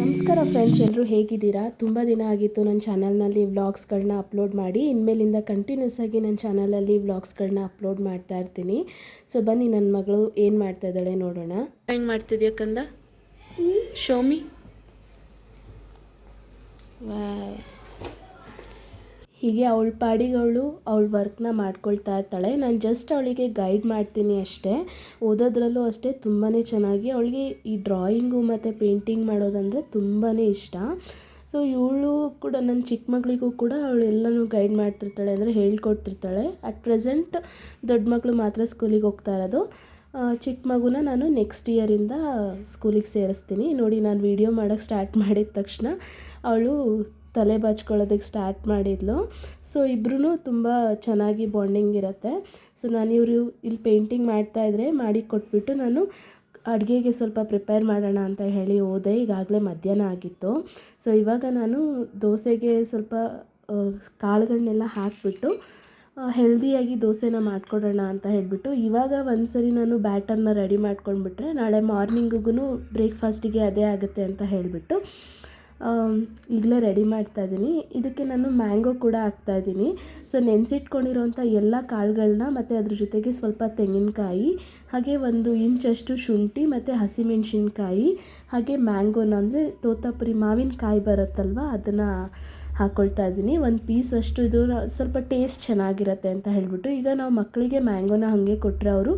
ನಮಸ್ಕಾರ ಫ್ರೆಂಡ್ಸ್ ಎಲ್ಲರೂ ಹೇಗಿದ್ದೀರಾ? ತುಂಬ ದಿನ ಆಗಿತ್ತು ನನ್ನ ಚಾನಲ್ನಲ್ಲಿ ವ್ಲಾಗ್ಸ್ಗಳನ್ನ ಅಪ್ಲೋಡ್ ಮಾಡಿ. ಇನ್ಮೇಲಿಂದ ಕಂಟಿನ್ಯೂಸ್ ಆಗಿ ನನ್ನ ಚಾನಲಲ್ಲಿ ವ್ಲಾಗ್ಸ್ಗಳನ್ನ ಅಪ್ಲೋಡ್ ಮಾಡ್ತಾ ಇರ್ತೀನಿ. ಸೊ ಬನ್ನಿ ನನ್ನ ಮಗಳು ಏನು ಮಾಡ್ತಾ ಇದ್ದಾಳೆ ನೋಡೋಣ. ಡ್ರಾಯಿಂಗ್ ಮಾಡ್ತಿದ್ಯಾ ಕಂದ? ಶೋಮಿ? ಹೀಗೆ ಅವಳ ಪಾಡಿಗಳು ಅವಳು ವರ್ಕ್ನ ಮಾಡ್ಕೊಳ್ತಾ ಇರ್ತಾಳೆ. ನಾನು ಜಸ್ಟ್ ಅವಳಿಗೆ ಗೈಡ್ ಮಾಡ್ತೀನಿ ಅಷ್ಟೇ. ಓದೋದ್ರಲ್ಲೂ ಅಷ್ಟೇ ತುಂಬಾ ಚೆನ್ನಾಗಿ ಅವಳಿಗೆ ಈ ಡ್ರಾಯಿಂಗು ಮತ್ತು ಪೇಂಟಿಂಗ್ ಮಾಡೋದಂದರೆ ತುಂಬಾ ಇಷ್ಟ. ಸೊ ಇವಳು ಕೂಡ ನನ್ನ ಚಿಕ್ಕ ಮಗಳಿಗೂ ಕೂಡ ಅವಳು ಗೈಡ್ ಮಾಡ್ತಿರ್ತಾಳೆ ಅಂದರೆ ಹೇಳ್ಕೊಡ್ತಿರ್ತಾಳೆ. ಅಟ್ ಪ್ರೆಸೆಂಟ್ ದೊಡ್ಡ ಮಗಳು ಮಾತ್ರ ಸ್ಕೂಲಿಗೆ ಹೋಗ್ತಾ ಇರೋದು. ಚಿಕ್ಕ ಮಗುನ ನಾನು ನೆಕ್ಸ್ಟ್ ಇಯರಿಂದ ಸ್ಕೂಲಿಗೆ ಸೇರಿಸ್ತೀನಿ. ನೋಡಿ, ನಾನು ವೀಡಿಯೋ ಮಾಡೋಕ್ಕೆ ಸ್ಟಾರ್ಟ್ ಮಾಡಿದ ತಕ್ಷಣ ಅವಳು ತಲೆ ಬಾಚ್ಕೊಳ್ಳೋದಕ್ಕೆ ಸ್ಟಾರ್ಟ್ ಮಾಡಿದ್ಲು. ಸೊ ಇಬ್ಬರೂ ತುಂಬ ಚೆನ್ನಾಗಿ ಬಾಂಡಿಂಗ್ ಇರುತ್ತೆ. ಸೊ, ನಾನು ಇವರು ಇಲ್ಲಿ ಪೇಂಟಿಂಗ್ ಮಾಡ್ತಾಯಿದ್ರೆ ಮಾಡಿ ಕೊಟ್ಬಿಟ್ಟು ನಾನು ಅಡುಗೆಗೆ ಸ್ವಲ್ಪ ಪ್ರಿಪೇರ್ ಮಾಡೋಣ ಅಂತ ಹೇಳಿ ಹೋದೆ. ಈಗಾಗಲೇ ಮಧ್ಯಾಹ್ನ ಆಗಿತ್ತು. ಸೊ, ಇವಾಗ ನಾನು ದೋಸೆಗೆ ಸ್ವಲ್ಪ ಕಾಳುಗಳನ್ನೆಲ್ಲ ಹಾಕಿಬಿಟ್ಟು ಹೆಲ್ದಿಯಾಗಿ ದೋಸೆನ ಮಾಡಿಕೊಡೋಣ ಅಂತ ಹೇಳಿಬಿಟ್ಟು ಇವಾಗ ಒಂದು ಸರಿ ನಾನು ಬ್ಯಾಟರ್ನ ರೆಡಿ ಮಾಡ್ಕೊಂಡ್ಬಿಟ್ರೆ ನಾಳೆ ಮಾರ್ನಿಂಗಿಗೂ ಬ್ರೇಕ್ಫಾಸ್ಟಿಗೆ ಅದೇ ಆಗುತ್ತೆ ಅಂತ ಹೇಳಿಬಿಟ್ಟು ಈಗಲೇ ರೆಡಿ ಮಾಡ್ತಾ ಇದ್ದೀನಿ ಇದಕ್ಕೆ ನಾನು ಮ್ಯಾಂಗೋ ಕೂಡ ಹಾಕ್ತಾ ಇದ್ದೀನಿ ಸೊ ನೆನೆಸಿಟ್ಕೊಂಡಿರೋಂಥ ಎಲ್ಲ ಕಾಳುಗಳನ್ನ ಮತ್ತು ಅದ್ರ ಜೊತೆಗೆ ಸ್ವಲ್ಪ ತೆಂಗಿನಕಾಯಿ, ಹಾಗೆ ಒಂದು ಇಂಚಷ್ಟು ಶುಂಠಿ ಮತ್ತು ಹಸಿಮೆಣಸಿನ್ಕಾಯಿ, ಹಾಗೆ ಮ್ಯಾಂಗೋನ ಅಂದರೆ ತೋತಾಪುರಿ ಮಾವಿನಕಾಯಿ ಬರುತ್ತಲ್ವ, ಅದನ್ನು ಹಾಕ್ಕೊಳ್ತಾ ಇದ್ದೀನಿ ಒಂದು ಪೀಸ್ ಅಷ್ಟು ಇದು ಸ್ವಲ್ಪ ಟೇಸ್ಟ್ ಚೆನ್ನಾಗಿರುತ್ತೆ ಅಂತ ಹೇಳಿಬಿಟ್ಟು ಈಗ ನಾವು ಮಕ್ಕಳಿಗೆ ಮ್ಯಾಂಗೋನ ಹಾಗೆ ಕೊಟ್ಟರೆ ಅವರು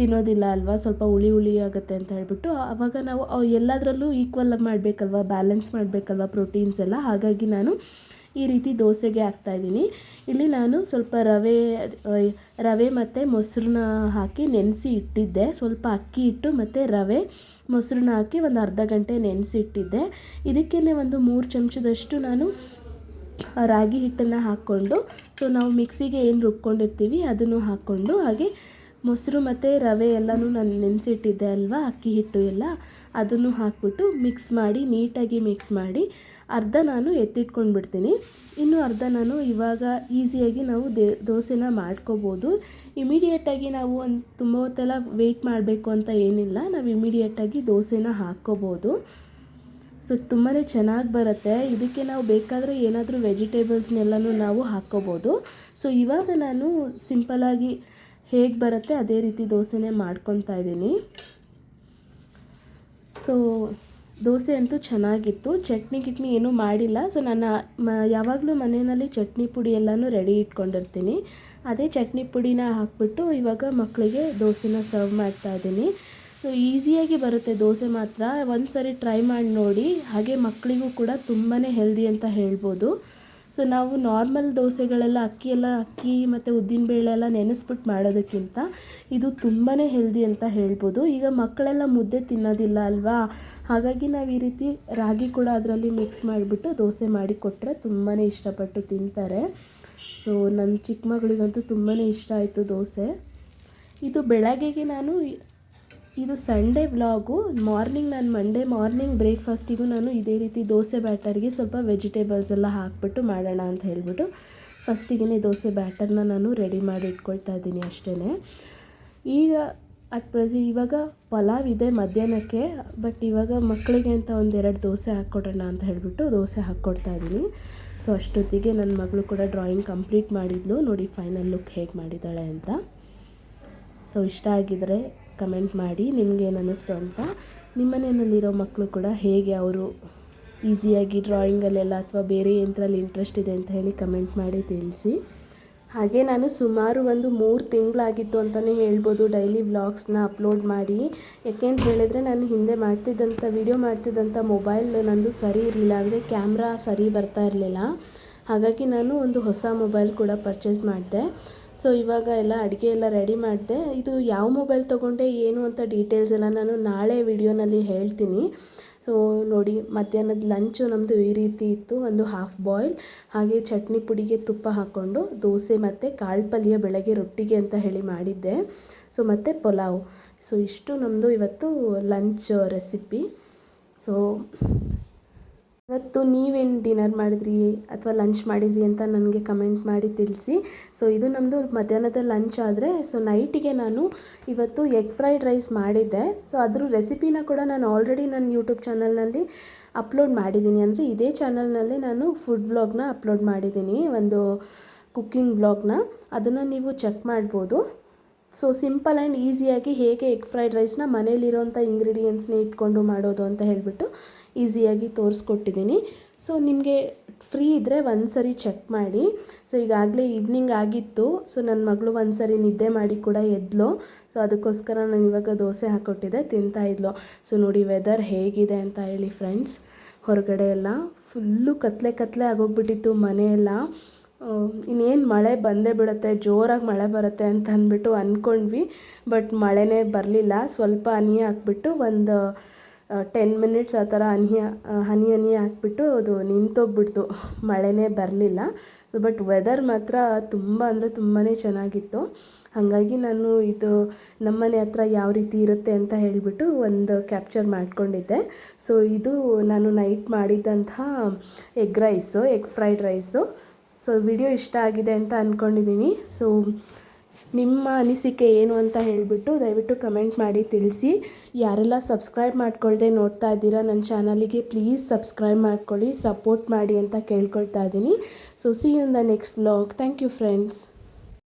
ತಿನ್ನೋದಿಲ್ಲ ಅಲ್ವಾ? ಸ್ವಲ್ಪ ಹುಳಿ ಹುಳಿ ಆಗುತ್ತೆ ಅಂತ ಹೇಳ್ಬಿಟ್ಟು ಆವಾಗ ನಾವು ಎಲ್ಲದರಲ್ಲೂ ಈಕ್ವಲ್ ಮಾಡಬೇಕಲ್ವ? ಬ್ಯಾಲೆನ್ಸ್ ಮಾಡಬೇಕಲ್ವ ಪ್ರೋಟೀನ್ಸ್ ಎಲ್ಲ? ಹಾಗಾಗಿ ನಾನು ಈ ರೀತಿ ದೋಸೆಗೆ ಹಾಕ್ತಾಯಿದ್ದೀನಿ ಇಲ್ಲಿ ನಾನು ಸ್ವಲ್ಪ ರವೆ ರವೆ ಮತ್ತು ಮೊಸರನ್ನ ಹಾಕಿ ನೆನೆಸಿ ಇಟ್ಟಿದ್ದೆ. ಸ್ವಲ್ಪ ಅಕ್ಕಿ ಹಿಟ್ಟು ಮತ್ತು ರವೆ, ಮೊಸರನ್ನ ಹಾಕಿ ಒಂದು ಅರ್ಧ ಗಂಟೆ ನೆನೆಸಿ ಇಟ್ಟಿದ್ದೆ. ಇದಕ್ಕೇ ಒಂದು ಮೂರು ಚಮಚದಷ್ಟು ನಾನು ರಾಗಿ ಹಿಟ್ಟನ್ನು ಹಾಕ್ಕೊಂಡು ಸೊ ನಾವು ಮಿಕ್ಸಿಗೆ ಏನು ರುಬ್ಕೊಂಡಿರ್ತೀವಿ ಅದನ್ನು ಹಾಕ್ಕೊಂಡು, ಹಾಗೆ ಮೊಸರು ಮತ್ತು ರವೆ ಎಲ್ಲನೂ ನಾನು ನೆನೆಸಿಟ್ಟಿದ್ದೆ ಅಲ್ವಾ? ಅಕ್ಕಿ ಹಿಟ್ಟು ಎಲ್ಲ. ಅದನ್ನು ಹಾಕ್ಬಿಟ್ಟು ಮಿಕ್ಸ್ ಮಾಡಿ, ನೀಟಾಗಿ ಮಿಕ್ಸ್ ಮಾಡಿ ಅರ್ಧ ನಾನು ಎತ್ತಿಟ್ಕೊಂಡು ಬಿಡ್ತೀನಿ. ಇನ್ನು ಅರ್ಧ ನಾನು ಇವಾಗ ಈಸಿಯಾಗಿ ನಾವು ದೇ, ದೋಸೆನ ಮಾಡ್ಕೋಬೋದು. ಇಮಿಡಿಯೇಟಾಗಿ ನಾವು ಒಂದು ತುಂಬ ಹೊತ್ತೆಲ್ಲ ವೆಯ್ಟ್ ಮಾಡಬೇಕು ಅಂತ ಏನಿಲ್ಲ. ನಾವು ಇಮಿಡಿಯೇಟಾಗಿ ದೋಸೆನ ಹಾಕ್ಕೋಬೋದು. ಸೊ ತುಂಬಾ ಚೆನ್ನಾಗಿ ಬರುತ್ತೆ. ಇದಕ್ಕೆ ನಾವು ಬೇಕಾದರೆ ಏನಾದರೂ ವೆಜಿಟೇಬಲ್ಸ್ನೆಲ್ಲನೂ ನಾವು ಹಾಕ್ಕೋಬೋದು. ಸೊ ಇವಾಗ ನಾನು ಸಿಂಪಲಾಗಿ ಹೇಗೆ ಬರುತ್ತೆ ಅದೇ ರೀತಿ ದೋಸೆನೇ ಮಾಡ್ಕೊತಾ ಇದ್ದೀನಿ. ಸೊ ದೋಸೆ ಅಂತೂ ಚೆನ್ನಾಗಿತ್ತು. ಚಟ್ನಿ ಗಿಟ್ನಿ ಏನೂ ಮಾಡಿಲ್ಲ. ಸೊ ನಾನು ಯಾವಾಗಲೂ ಮನೆಯಲ್ಲಿ ಚಟ್ನಿ ಪುಡಿ ಎಲ್ಲನೂ ರೆಡಿ ಇಟ್ಕೊಂಡಿರ್ತೀನಿ. ಅದೇ ಚಟ್ನಿ ಪುಡಿನ ಹಾಕ್ಬಿಟ್ಟು ಇವಾಗ ಮಕ್ಕಳಿಗೆ ದೋಸೆನ ಸರ್ವ್ ಮಾಡ್ತಾ ಇದ್ದೀನಿ. ಸೊ ಈಸಿಯಾಗಿ ಬರುತ್ತೆ ದೋಸೆ ಮಾತ್ರ. ಒಂದು ಸರಿ ಟ್ರೈ ಮಾಡಿ ನೋಡಿ. ಹಾಗೆ ಮಕ್ಕಳಿಗೂ ಕೂಡ ತುಂಬಾ ಹೆಲ್ದಿ ಅಂತ ಹೇಳ್ಬೋದು. ಸೊ ನಾವು ನಾರ್ಮಲ್ ದೋಸೆಗಳೆಲ್ಲ ಅಕ್ಕಿ ಎಲ್ಲ ಅಕ್ಕಿ ಮತ್ತು ಉದ್ದಿನಬೇಳೆ ಎಲ್ಲ ನೆನೆಸ್ಬಿಟ್ಟು ಮಾಡೋದಕ್ಕಿಂತ ಇದು ತುಂಬಾ ಹೆಲ್ದಿ ಅಂತ ಹೇಳ್ಬೋದು. ಈಗ ಮಕ್ಕಳೆಲ್ಲ ಮುದ್ದೆ ತಿನ್ನೋದಿಲ್ಲ ಅಲ್ವಾ? ಹಾಗಾಗಿ ನಾವು ಈ ರೀತಿ ರಾಗಿ ಕೂಡ ಅದರಲ್ಲಿ ಮಿಕ್ಸ್ ಮಾಡಿಬಿಟ್ಟು ದೋಸೆ ಮಾಡಿ ಕೊಟ್ಟರೆ ತುಂಬಾ ಇಷ್ಟಪಟ್ಟು ತಿಂತಾರೆ. ಸೊ ನನ್ನ ಚಿಕ್ಕ ಮಗಳಿಗಂತೂ ತುಂಬಾ ಇಷ್ಟ ಆಯಿತು ದೋಸೆ. ಇದು ಬೆಳಗ್ಗೆಗೆ ನಾನು ಇದು ಸಂಡೇ ವ್ಲಾಗು. ಮಾರ್ನಿಂಗ್ ನಾನು ಮಂಡೇ ಮಾರ್ನಿಂಗ್ ಬ್ರೇಕ್ಫಾಸ್ಟಿಗೂ ನಾನು ಇದೇ ರೀತಿ ದೋಸೆ ಬ್ಯಾಟರ್ಗೆ ಸ್ವಲ್ಪ ವೆಜಿಟೇಬಲ್ಸ್ ಎಲ್ಲ ಹಾಕ್ಬಿಟ್ಟು ಮಾಡೋಣ ಅಂತ ಹೇಳ್ಬಿಟ್ಟು ಫಸ್ಟಿಗೇ ದೋಸೆ ಬ್ಯಾಟರ್ನ ನಾನು ರೆಡಿ ಮಾಡಿ ಇಟ್ಕೊಳ್ತಾ ಇದ್ದೀನಿ ಅಷ್ಟೇ ಈಗ ಅಟ್ ಪ್ರೆಸೆಂಟ್ ಇವಾಗ ಪಲಾವ್ ಇದೆ ಮಧ್ಯಾಹ್ನಕ್ಕೆ ಬಟ್ ಇವಾಗ ಮಕ್ಕಳಿಗೆ ಅಂತ ಒಂದೆರಡು ದೋಸೆ ಹಾಕ್ಕೊಡೋಣ ಅಂತ ಹೇಳಿಬಿಟ್ಟು ದೋಸೆ ಹಾಕ್ಕೊಡ್ತಾ ಇದ್ದೀನಿ. ಸೊ ಅಷ್ಟೊತ್ತಿಗೆ ನನ್ನ ಮಗಳು ಕೂಡ ಡ್ರಾಯಿಂಗ್ ಕಂಪ್ಲೀಟ್ ಮಾಡಿದ್ಲು. ನೋಡಿ ಫೈನಲ್ ಲುಕ್ ಹೇಗೆ ಮಾಡಿದ್ದಾಳೆ ಅಂತ. ಸೊ ಇಷ್ಟ ಆಗಿದರೆ ಕಮೆಂಟ್ ಮಾಡಿ ನಿಮ್ಗೆ ಏನು ಅನ್ನಿಸ್ತು ಅಂತ. ನಿಮ್ಮ ಮನೆಯಲ್ಲಿರೋ ಮಕ್ಕಳು ಕೂಡ ಹೇಗೆ ಅವರು ಈಸಿಯಾಗಿ ಡ್ರಾಯಿಂಗಲ್ಲೆಲ್ಲ ಅಥವಾ ಬೇರೆ ಯಂತ್ರಲ್ಲಿ ಇಂಟ್ರೆಸ್ಟ್ ಇದೆ ಅಂತ ಹೇಳಿ ಕಮೆಂಟ್ ಮಾಡಿ ತಿಳಿಸಿ. ಹಾಗೆ ನಾನು ಸುಮಾರು ಒಂದು ಮೂರು ತಿಂಗಳಾಗಿತ್ತು ಅಂತಲೇ ಹೇಳ್ಬೋದು ಡೈಲಿ ವ್ಲಾಗ್ಸ್ನ ಅಪ್ಲೋಡ್ ಮಾಡಿ. ಯಾಕೆಂತ ಹೇಳಿದ್ರೆ ನಾನು ಹಿಂದೆ ಮಾಡ್ತಿದ್ದಂಥ, ವಿಡಿಯೋ ಮಾಡ್ತಿದ್ದಂಥ ಮೊಬೈಲ್ ನಂದು ಸರಿ ಇರಲಿಲ್ಲ, ಅಂದರೆ ಕ್ಯಾಮ್ರಾ ಸರಿ ಬರ್ತಾ ಇರಲಿಲ್ಲ. ಹಾಗಾಗಿ ನಾನು ಒಂದು ಹೊಸ ಮೊಬೈಲ್ ಕೂಡ ಪರ್ಚೇಸ್ ಮಾಡಿದೆ. ಸೊ ಇವಾಗ ಎಲ್ಲ ಅಡುಗೆ ಎಲ್ಲ ರೆಡಿ ಮಾಡಿದೆ. ಇದು ಯಾವ ಮೊಬೈಲ್ ತೊಗೊಂಡೆ, ಏನು ಅಂತ ಡೀಟೇಲ್ಸ್ ಎಲ್ಲ ನಾನು ನಾಳೆ ವಿಡಿಯೋನಲ್ಲಿ ಹೇಳ್ತೀನಿ. ಸೊ ನೋಡಿ, ಮಧ್ಯಾಹ್ನದ ಲಂಚು ನಮ್ಮದು ಈ ರೀತಿ ಇತ್ತು. ಒಂದು ಹಾಫ್ ಬಾಯ್ಲ್ ಹಾಗೆ ಚಟ್ನಿ ಪುಡಿಗೆ ತುಪ್ಪ ಹಾಕ್ಕೊಂಡು, ದೋಸೆ ಮತ್ತು ಕಾಳು ಪಲ್ಯ ಬೆಳಗ್ಗೆ ರೊಟ್ಟಿಗೆ ಅಂತ ಹೇಳಿ ಮಾಡಿದ್ದೆ. ಸೊ ಮತ್ತು ಪಲಾವ್. ಸೊ ಇಷ್ಟು ನಮ್ಮದು ಇವತ್ತು ಲಂಚ್ ರೆಸಿಪಿ ಸೊ ಇವತ್ತು ನೀವೇನು ಡಿನ್ನರ್ ಮಾಡಿದ್ರಿ ಅಥವಾ ಲಂಚ್ ಮಾಡಿದ್ರಿ ಅಂತ ನನಗೆ ಕಮೆಂಟ್ ಮಾಡಿ ತಿಳಿಸಿ. ಸೊ, ಇದು ನಮ್ಮದು ಮಧ್ಯಾಹ್ನದ ಲಂಚ್ ಆದರೆ, ಸೊ, ನೈಟಿಗೆ ನಾನು ಇವತ್ತು ಎಗ್ ಫ್ರೈಡ್ ರೈಸ್ ಮಾಡಿದ್ದೆ. ಸೊ, ಅದ್ರ ರೆಸಿಪಿನ ಕೂಡ ನಾನು ಆಲ್ರೆಡಿ ನನ್ನ ಯೂಟ್ಯೂಬ್ ಚಾನಲ್ನಲ್ಲಿ ಅಪ್ಲೋಡ್ ಮಾಡಿದ್ದೀನಿ. ಅಂದರೆ, ಇದೇ ಚಾನಲ್ನಲ್ಲಿ ನಾನು ಫುಡ್ ಬ್ಲಾಗ್ನ ಅಪ್ಲೋಡ್ ಮಾಡಿದ್ದೀನಿ, ಒಂದು ಕುಕ್ಕಿಂಗ್ ಬ್ಲಾಗ್ನ. ಅದನ್ನು ನೀವು ಚೆಕ್ ಮಾಡ್ಬೋದು. ಸೊ, ಸಿಂಪಲ್ ಆ್ಯಂಡ್ ಈಸಿಯಾಗಿ ಹೇಗೆ ಎಗ್ ಫ್ರೈಡ್ ರೈಸ್ನ ಮನೇಲಿರೋಂಥ ಇಂಗ್ರೀಡಿಯೆಂಟ್ಸ್ನ ಇಟ್ಕೊಂಡು ಮಾಡೋದು ಅಂತ ಹೇಳಿಬಿಟ್ಟು ಈಸಿಯಾಗಿ ತೋರಿಸ್ಕೊಟ್ಟಿದ್ದೀನಿ. ಸೊ ನಿಮಗೆ ಫ್ರೀ ಇದ್ದರೆ ಒಂದು ಸರಿ ಚೆಕ್ ಮಾಡಿ. ಸೊ ಈಗಾಗಲೇ ಈವ್ನಿಂಗ್ ಆಗಿತ್ತು. ಸೊ ನನ್ನ ಮಗಳು ಒಂದು ಸರಿ ನಿದ್ದೆ ಮಾಡಿ ಕೂಡ ಎದ್ಲು. ಸೊ ಅದಕ್ಕೋಸ್ಕರ ನಾನು ಇವಾಗ ದೋಸೆ ಹಾಕ್ಕೊಟ್ಟಿದ್ದೆ ತಿಂತಾ ಇದ್ಲು. ಸೊ ನೋಡಿ ವೆದರ್ ಹೇಗಿದೆ ಅಂತ ಹೇಳಿ ಫ್ರೆಂಡ್ಸ್ ಹೊರಗಡೆ ಎಲ್ಲ ಫುಲ್ಲು ಕತ್ಲೆ ಕತ್ಲೆ ಆಗೋಗ್ಬಿಟ್ಟಿತ್ತು ಮನೆಯೆಲ್ಲ. ಇನ್ನೇನು ಮಳೆ ಬಂದೇ ಬಿಡುತ್ತೆ, ಜೋರಾಗಿ ಮಳೆ ಬರುತ್ತೆ ಅಂತ ಅಂದ್ಬಿಟ್ಟು ಅಂದ್ಕೊಂಡ್ವಿ ಬಟ್ ಮಳೆನೇ ಬರಲಿಲ್ಲ. ಸ್ವಲ್ಪ ಹನಿ ಹಾಕ್ಬಿಟ್ಟು ಒಂದು ಟೆನ್ ಮಿನಿಟ್ಸ್ ಆ ಥರ ಹನಿ ಹನಿ ಹನಿ ಹಾಕ್ಬಿಟ್ಟು ಅದು ನಿಂತೋಗ್ಬಿಡ್ತು. ಮಳೆನೇ ಬರಲಿಲ್ಲ. ಸೊ ಬಟ್ ವೆದರ್ ಮಾತ್ರ ತುಂಬ ಅಂದರೆ ತುಂಬಾ ಚೆನ್ನಾಗಿತ್ತು. ಹಾಗಾಗಿ ನಾನು ಇದು ನಮ್ಮನೆ ಹತ್ರ ಯಾವ ರೀತಿ ಇರುತ್ತೆ ಅಂತ ಹೇಳಿಬಿಟ್ಟು ಒಂದು ಕ್ಯಾಪ್ಚರ್ ಮಾಡಿಕೊಂಡಿದ್ದೆ. ಸೊ ಇದು ನಾನು night ಮಾಡಿದ್ದಂತಹ egg rice egg fried rice so video ಇಷ್ಟ ಆಗಿದೆ ಅಂತ ಅಂದ್ಕೊಂಡಿದ್ದೀನಿ ಸೊ ನಿಮ್ಮ ಅನಿಸಿಕೆ ಏನು ಅಂತ ಹೇಳಿಬಿಟ್ಟು ದಯವಿಟ್ಟು ಕಮೆಂಟ್ ಮಾಡಿ ತಿಳಿಸಿ. ಯಾರೆಲ್ಲ ಸಬ್ಸ್ಕ್ರೈಬ್ ಮಾಡ್ಕೊಳ್ಳದೆ ನೋಡ್ತಾ ಇದ್ದೀರಾ ನನ್ನ ಚಾನಲಿಗೆ ಪ್ಲೀಸ್ ಸಬ್ಸ್ಕ್ರೈಬ್ ಮಾಡ್ಕೊಳ್ಳಿ, ಸಪೋರ್ಟ್ ಮಾಡಿ ಅಂತ ಕೇಳ್ಕೊಳ್ತಾ ಇದ್ದೀನಿ. So see in the next blog thank you friends